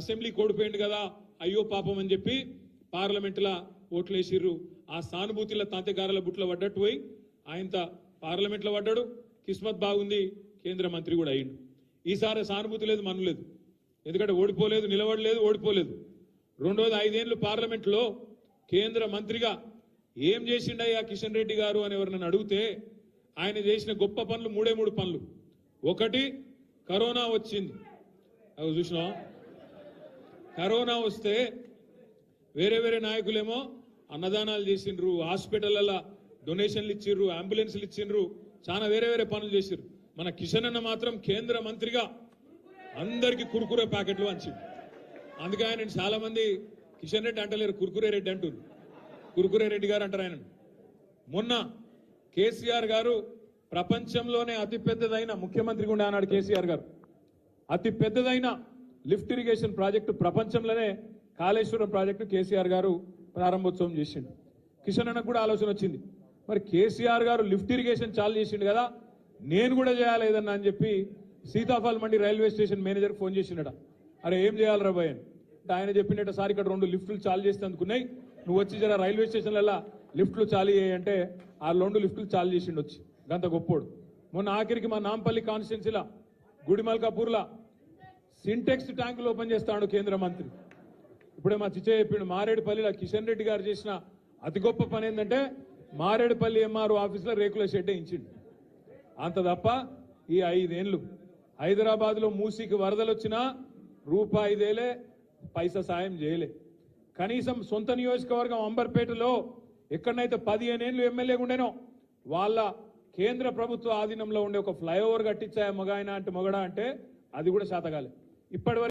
Assembly కోడిపోయింది కదా అయ్యో పాపం అని చెప్పి పార్లమెంట్లో ఓట్లేసిర్రు. ఆ సానుభూతిలో తాతగారుల బుట్ల పడ్డట్టు పోయి ఆయనత పార్లమెంట్లో పడ్డాడు. కిస్మత్ బాగుంది కేంద్ర మంత్రి కూడా అయ్యిండు. ఈసారి సానుభూతి లేదు మను లేదు. ఎందుకంటే ఓడిపోలేదు నిలబడలేదు ఓడిపోలేదు. రెండోది ఐదేళ్ళు పార్లమెంట్లో కేంద్ర మంత్రిగా ఏం చేసిండయ్యా కిషన్ రెడ్డి గారు అని ఎవరినైనా అడిగితే ఆయన చేసిన గొప్ప పనులు మూడే మూడు పనులు. ఒకటి కరోనా వచ్చింది. అవి చూసినాం కరోనా వస్తే వేరే వేరే నాయకులేమో అన్నదానాలు చేసిండ్రు హాస్పిటల్ల డొనేషన్లు ఇచ్చిండ్రు అంబులెన్స్లు ఇచ్చిండ్రు చాలా వేరే వేరే పనులు చేసిండ్రు. మన కిషన్ అన్న మాత్రం కేంద్ర మంత్రిగా అందరికి కురుకురే ప్యాకెట్లు వంచి అందుకే ఆయన చాలా మంది కిషన్ రెడ్డి అంటలేరు కురుకురే రెడ్డి అంటున్నారు కురుకురే రెడ్డి గారు అంటారు ఆయన మొన్న కేసీఆర్ గారు ప్రపంచంలోనే అతి పెద్దదైన ముఖ్యమంత్రి గుండా అన్నాడు కేసీఆర్ గారు. అతి పెద్దదైన లిఫ్ట్ ఇరిగేషన్ ప్రాజెక్టు ప్రపంచంలోనే కాళేశ్వరం ప్రాజెక్టు కేసీఆర్ గారు ప్రారంభోత్సవం చేసిండు. కిషన్ అన్నకు కూడా ఆలోచన వచ్చింది. మరి కేసీఆర్ గారు లిఫ్ట్ ఇరిగేషన్ చాలు చేసిండు కదా నేను కూడా చేయాలి ఏదన్నా అని చెప్పి Sitaphal Mandi railway station manager phone చేసిండట. అరే ఏం చేయాలి రా భయ్ అంటే ఆయన చెప్పినట్టు సార్ ఇక్కడ రెండు లిఫ్ట్లు చాలు చేస్తే అందుకున్నాయి నువ్వు వచ్చి జర రైల్వే స్టేషన్లలో లిఫ్ట్లు చాలు చేయి అంటే ఆ రెండు లిఫ్ట్లు చాలు చేసిండు వచ్చి గంత గొప్పోడు. మొన్న ఆఖరికి మా నాంపల్లి కాన్స్టిట్యున్సీలా గుడిమల్కాపూర్లా సింటెక్స్ ట్యాంకులు ఓపెన్ చేస్తాడు కేంద్ర మంత్రి. ఇప్పుడే మా చిచ్చయ్య చెప్పిండు మారేడుపల్లిలో కిషన్ రెడ్డి గారు చేసిన అతి గొప్ప పని ఏంటంటే మారేడుపల్లి ఎంఆర్ఓ ఆఫీసులో రేకుల షెడ్ ఇచ్చిండు అంత తప్ప ఈ ఐదేళ్ళు హైదరాబాద్లో మూసీకి వరదలు వచ్చినా రూపాయిదేలే పైసా సాయం చేయలే. కనీసం సొంత నియోజకవర్గం అంబర్పేటలో ఎక్కడనైతే పదిహేను ఏళ్ళు ఎమ్మెల్యేగా ఉండేనో వాళ్ళ కేంద్ర ప్రభుత్వ ఆధీనంలో ఉండే ఒక ఫ్లైఓవర్ కట్టించాయా మగాయన అంటే మొగడా అంటే అది కూడా శాతగాలి. ఇప్పటి